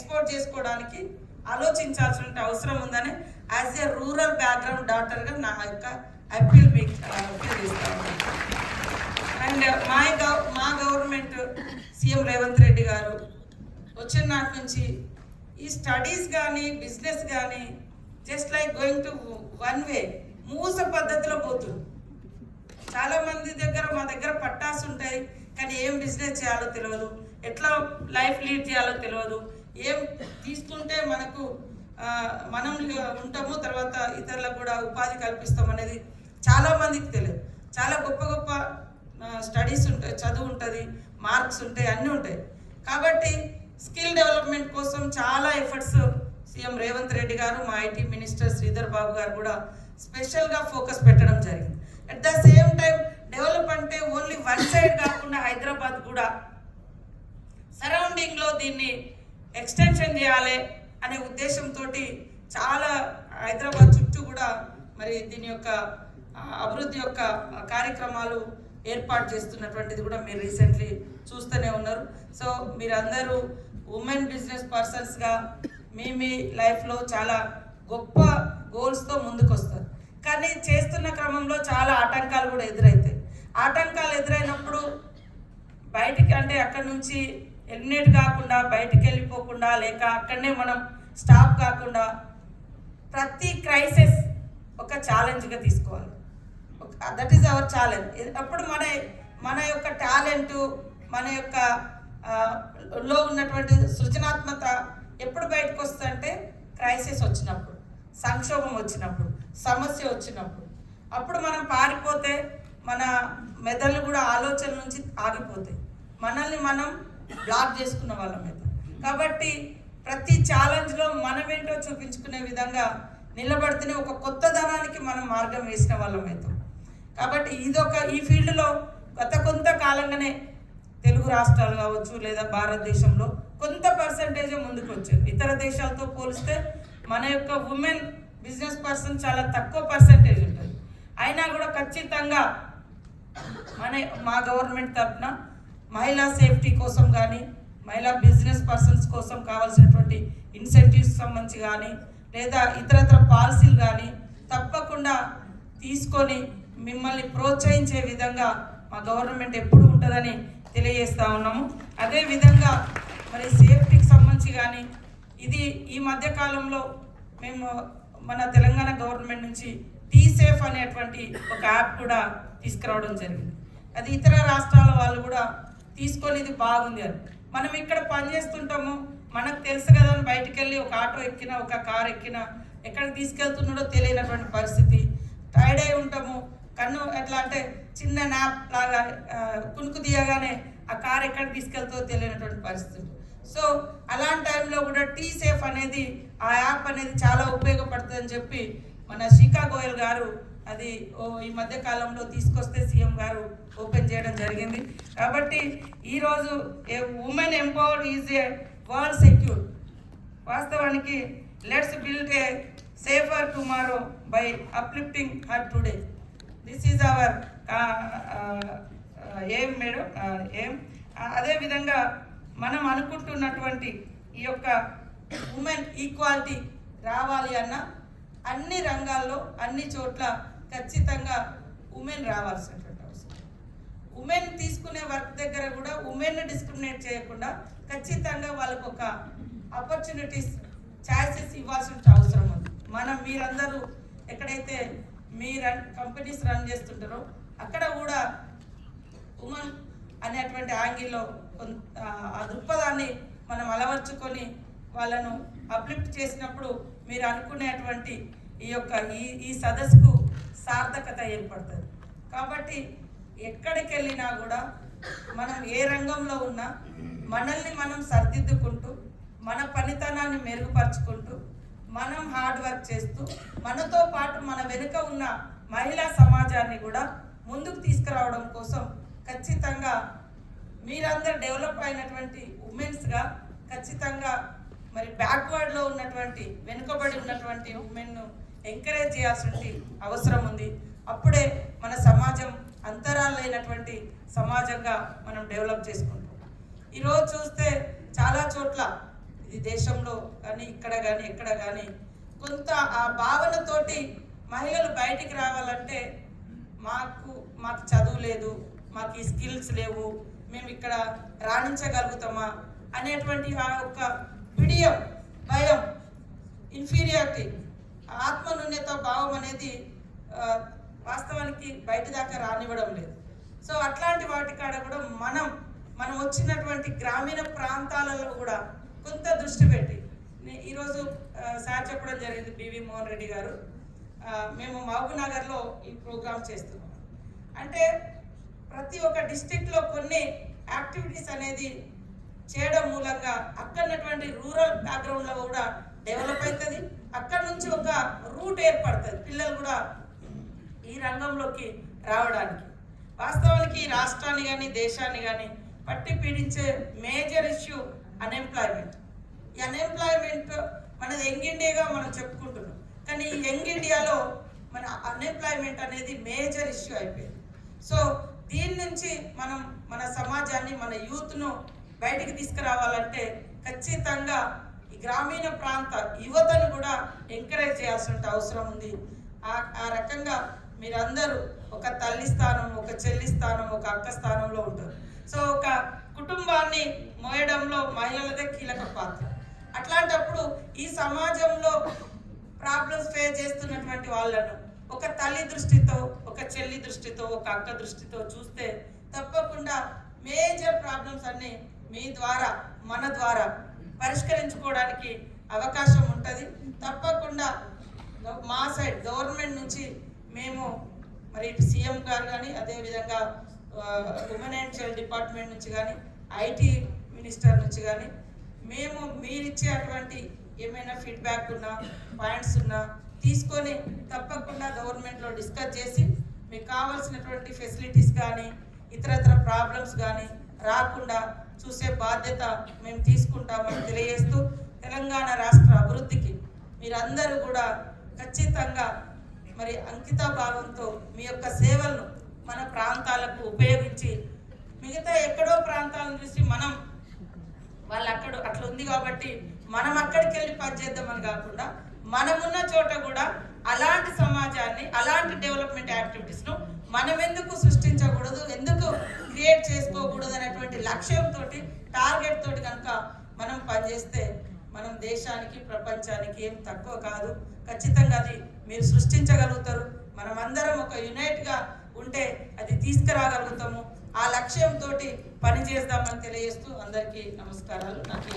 Export చేసుకోవడానికి ఆలోచించాల్సిన అవసరం ఉందని యాజ్ ఏ రూరల్ బ్యాక్గ్రౌండ్ డాక్టర్గా నా యొక్క అప్పీల్ మీకు అప్పీల్ చేస్తాను. అండ్ మా గవ మా గవర్నమెంట్ సీఎం రేవంత్ రెడ్డి గారు వచ్చిన నాటి నుంచి ఈ స్టడీస్ కానీ బిజినెస్ కానీ just like going to one way మూస పద్ధతిలో పోతుంది చాలా మంది దగ్గర మా దగ్గర పట్టాస్ ఉంటాయి కానీ ఏం బిజినెస్ చేయాలో తెలియదు ఎట్లా లైఫ్ లీడ్ చేయాలో తెలియదు ఏం తీసుకుంటే మనకు మనం ఉంటాము తర్వాత ఇతరులకు కూడా ఉపాధి కల్పిస్తాం అనేది చాలా మందికి తెలియదు. చాలా గొప్ప గొప్ప స్టడీస్ ఉంటాయి చదువు ఉంటుంది మార్క్స్ ఉంటాయి అన్నీ ఉంటాయి. కాబట్టి స్కిల్ డెవలప్మెంట్ కోసం చాలా ఎఫర్ట్స్ సీఎం రేవంత్ రెడ్డి గారు మా ఐటీ మినిస్టర్ శ్రీధర్ బాబు గారు కూడా స్పెషల్గా ఫోకస్ పెట్టడం జరిగింది. At the same time develop అంటే ఓన్లీ వన్ సైడ్ కాకుండా హైదరాబాద్ కూడా సరౌండింగ్లో దీన్ని ఎక్స్టెన్షన్ చేయాలి అనే ఉద్దేశంతో చాలా హైదరాబాద్ చుట్టూ కూడా మరి దీని యొక్క అభివృద్ధి యొక్క కార్యక్రమాలు ఏర్పాటు చేస్తున్నటువంటిది కూడా మీరు రీసెంట్లీ చూస్తూనే ఉన్నారు. సో మీరందరూ ఉమెన్ బిజినెస్ పర్సన్స్గా మీ మీ లైఫ్లో చాలా గొప్ప గోల్స్తో ముందుకు వస్తారు కానీ చేస్తున్న క్రమంలో చాలా ఆటంకాలు కూడా ఎదురవుతాయి ఆటంకాలు ఎదురైనప్పుడు బయటికి అంటే అక్కడ నుంచి ఎలిమినేట్ కాకుండా బయటికి వెళ్ళిపోకుండా లేక అక్కడనే మనం స్టాప్ కాకుండా ప్రతి క్రైసిస్ ఒక ఛాలెంజ్గా తీసుకోవాలి. దట్ ఈస్ అవర్ ఛాలెంజ్ అప్పుడు మన మన యొక్క టాలెంట్ మన యొక్క లో ఉన్నటువంటి సృజనాత్మక ఎప్పుడు బయటకు వస్తుందంటే క్రైసిస్ వచ్చినప్పుడు సంక్షోభం వచ్చినప్పుడు సమస్య వచ్చినప్పుడు. అప్పుడు మనం పారిపోతే మన మెదళ్ళు కూడా ఆలోచన నుంచి ఆగిపోతాయి. మనల్ని మనం బ్లాక్ చేసుకున్న వాళ్ళం అయితే. కాబట్టి ప్రతి ఛాలెంజ్లో మనమేంటో చూపించుకునే విధంగా నిలబడితేనే ఒక కొత్త ధనానికి మనం మార్గం వేసిన వాళ్ళం అవుతాం కాబట్టి ఇదొక ఈ ఫీల్డ్లో గత కొంత కాలంగానే తెలుగు రాష్ట్రాలు కావచ్చు లేదా భారతదేశంలో కొంత పర్సంటేజ్ ముందుకు వచ్చారు ఇతర దేశాలతో పోలిస్తే మన యొక్క ఉమెన్ బిజినెస్ పర్సన్ చాలా తక్కువ పర్సంటేజ్ ఉంటుంది. అయినా కూడా ఖచ్చితంగా మన మా గవర్నమెంట్ తరఫున మహిళా సేఫ్టీ కోసం కానీ మహిళా బిజినెస్ పర్సన్స్ కోసం కావాల్సినటువంటి ఇన్సెంటివ్స్ సంబంధించి కానీ లేదా ఇతరత్ర పాలసీలు కానీ తప్పకుండా తీసుకొని మిమ్మల్ని ప్రోత్సహించే విధంగా మా గవర్నమెంట్ ఎప్పుడు ఉంటుందని తెలియజేస్తా ఉన్నాము. అదేవిధంగా మరి సేఫ్టీకి సంబంధించి కానీ ఇది ఈ మధ్య కాలంలో మేము మన తెలంగాణ గవర్నమెంట్ నుంచి టీ సేఫ్ అనేటువంటి ఒక యాప్ కూడా తీసుకురావడం జరిగింది. అది ఇతర రాష్ట్రాల వాళ్ళు కూడా తీసుకొని ఇది బాగుంది అని. మనం ఇక్కడ పని చేస్తుంటాము. మనకు తెలుసు కదా అని బయటకు వెళ్ళి ఒక ఆటో ఎక్కినా ఒక కార్ ఎక్కినా ఎక్కడికి తీసుకెళ్తున్నాడో తెలియనటువంటి పరిస్థితి. టైర్డ్ అయి ఉంటాము. కన్ను ఎట్లా అంటే చిన్న నాప్ లాగా కునుకు తీయగానే ఆ కార్ ఎక్కడికి తీసుకెళ్తుందో తెలియనటువంటి పరిస్థితి. సో అలాంటి టైంలో కూడా టీ సేఫ్ అనేది ఆ యాప్ అనేది చాలా ఉపయోగపడుతుందని చెప్పి మన శిఖా గోయల్ గారు అది ఓ ఈ మధ్య కాలంలో తీసుకొస్తే సీఎం గారు ఓపెన్ చేయడం జరిగింది. కాబట్టి ఈరోజు a women empowered is a world secure వాస్తవానికి let's build a safer tomorrow by uplifting her today. This is our aim madam ఏం? అదేవిధంగా మనం అనుకుంటున్నటువంటి ఈ యొక్క ఉమెన్ ఈక్వాలిటీ రావాలి అన్న అన్ని రంగాల్లో అన్ని చోట్ల ఖచ్చితంగా ఉమెన్ రావాల్సినటువంటి అవసరం. ఉమెన్ తీసుకునే వర్క్ దగ్గర కూడా ఉమెన్ డిస్క్రిమినేట్ చేయకుండా ఖచ్చితంగా వాళ్ళకు ఒక ఆపర్చునిటీస్ ఛాయిసెస్ ఇవ్వాల్సిన అవసరం ఉంది. మనం మీరందరూ ఎక్కడైతే మీ రన్ కంపెనీస్ రన్ చేస్తుంటారో అక్కడ కూడా ఉమెన్ అనేటువంటి యాంగిల్లో కొంత ఆ దృక్పథాన్ని మనం అలవర్చుకొని వాళ్ళను అప్లిఫ్ట్ చేసినప్పుడు మీరు అనుకునేటువంటి ఈ యొక్క ఈ ఈ సదస్సుకు సార్థకత ఏర్పడుతుంది. కాబట్టి ఎక్కడికి వెళ్ళినా కూడా మనం ఏ రంగంలో ఉన్నా మనల్ని మనం సరిదిద్దుకుంటూ మన పనితనాన్ని మెరుగుపరుచుకుంటూ మనం హార్డ్ వర్క్ చేస్తూ మనతో పాటు మన వెనుక ఉన్న మహిళా సమాజాన్ని కూడా ముందుకు తీసుకురావడం కోసం ఖచ్చితంగా మీరందరూ డెవలప్ అయినటువంటి ఉమెన్స్గా ఖచ్చితంగా మరి బ్యాక్వర్డ్లో ఉన్నటువంటి వెనుకబడి ఉన్నటువంటి ఉమెన్ను ఎంకరేజ్ చేయాల్సిన అవసరం ఉంది. అప్పుడే మన సమాజం అంతరాలైనటువంటి సమాజంగా మనం డెవలప్ చేసుకుంటాం. ఈరోజు చూస్తే చాలా చోట్ల ఇది దేశంలో కానీ ఇక్కడ కానీ ఎక్కడ కానీ కొంత ఆ భావనతోటి మహిళలు బయటికి రావాలంటే మాకు మాకు చదువు లేదు మాకు ఈ స్కిల్స్ లేవు మేము ఇక్కడ రాణించగలుగుతామా అనేటువంటి ఆ యొక్క బిడియం భయం ఇన్ఫీరియారిటీ ఆత్మనున్యత భావం అనేది వాస్తవానికి బయట దాకా రానివ్వడం లేదు. సో అట్లాంటి వాటి కాడ కూడా మనం మనం వచ్చినటువంటి గ్రామీణ ప్రాంతాలలో కూడా కొంత దృష్టి పెట్టి ఈరోజు సార్ చెప్పడం జరిగింది బివి మోహన్ రెడ్డి గారు. మేము మహబూబ్ నగర్లో ఈ ప్రోగ్రామ్ చేస్తున్నాం. అంటే ప్రతి ఒక్క డిస్టిక్లో కొన్ని యాక్టివిటీస్ అనేది చేయడం మూలంగా అక్కడున్నటువంటి రూరల్ బ్యాక్గ్రౌండ్లో కూడా డెవలప్ అవుతుంది అక్కడ నుంచి ఒక రూట్ ఏర్పడుతుంది పిల్లలు కూడా ఈ రంగంలోకి రావడానికి. వాస్తవానికి ఈ రాష్ట్రాన్ని కానీ దేశాన్ని కానీ పట్టి పీడించే మేజర్ ఇష్యూ అన్ఎంప్లాయ్మెంట్ ఈ అన్ఎంప్లాయ్మెంట్ మనది యంగ్ ఇండియాగా మనం చెప్పుకుంటున్నాం. కానీ ఈ యంగ్ ఇండియాలో మన అన్ఎంప్లాయ్మెంట్ అనేది మేజర్ ఇష్యూ అయిపోయింది. సో దీని నుంచి మనం మన సమాజాన్ని మన యూత్ను బయటికి తీసుకురావాలంటే ఖచ్చితంగా ఈ గ్రామీణ ప్రాంత యువతను కూడా ఎంకరేజ్ చేయాల్సిన అవసరం ఉంది. ఆ ఆ రకంగా మీరందరూ ఒక తల్లి స్థానం ఒక చెల్లి స్థానం ఒక అక్క స్థానంలో ఉంటారు. సో ఒక కుటుంబాన్ని మోయడంలో మహిళలదే కీలక పాత్ర. అట్లాంటప్పుడు ఈ సమాజంలో ప్రాబ్లమ్స్ ఫేస్ చేస్తున్నటువంటి వాళ్ళను ఒక తల్లి దృష్టితో ఒక చెల్లి దృష్టితో ఒక అక్క దృష్టితో చూస్తే తప్పకుండా మేజర్ ప్రాబ్లమ్స్ అన్ని మీ ద్వారా మన ద్వారా పరిష్కరించుకోవడానికి అవకాశం ఉంటుంది. తప్పకుండా మా సైడ్ గవర్నమెంట్ నుంచి మేము మరి సీఎం గారు కానీ అదేవిధంగా ఉమెన్ అండ్ చైల్డ్ డిపార్ట్మెంట్ నుంచి కానీ ఐటీ మినిస్టర్ నుంచి కానీ మేము మీరిచ్చే అటువంటి ఏమైనా ఫీడ్బ్యాక్ ఉన్నా పాయింట్స్ ఉన్నా తీసుకొని తప్పకుండా గవర్నమెంట్లో డిస్కస్ చేసి మీకు కావాల్సినటువంటి ఫెసిలిటీస్ కానీ ఇతరత్ర ప్రాబ్లమ్స్ కానీ రాకుండా చూసే బాధ్యత మేము తీసుకుంటామని తెలియజేస్తూ తెలంగాణ రాష్ట్ర అభివృద్ధికి మీరందరూ కూడా ఖచ్చితంగా మరి అంకిత భావంతో మీ యొక్క సేవలను మన ప్రాంతాలకు ఉపయోగించి మిగతా ఎక్కడో ప్రాంతాలను చూసి మనం వాళ్ళు అక్కడ అట్లా ఉంది కాబట్టి మనం అక్కడికి వెళ్ళి పనిచేద్దామని కాకుండా మనమున్న చోట కూడా అలాంటి సమాజాన్ని అలాంటి డెవలప్మెంట్ యాక్టివిటీస్ను మనం ఎందుకు సృష్టించకూడదు ఎందుకు క్రియేట్ చేసుకోకూడదు అనేటువంటి లక్ష్యంతో టార్గెట్ తోటి కనుక మనం పనిచేస్తే మనం దేశానికి ప్రపంచానికి ఏం తక్కువ కాదు. ఖచ్చితంగా అది మీరు సృష్టించగలుగుతారు. మనమందరం ఒక యునైట్గా ఉంటే అది తీసుకురాగలుగుతాము. ఆ లక్ష్యంతో పని చేద్దామని తెలియజేస్తూ అందరికీ నమస్కారాలు. నాకు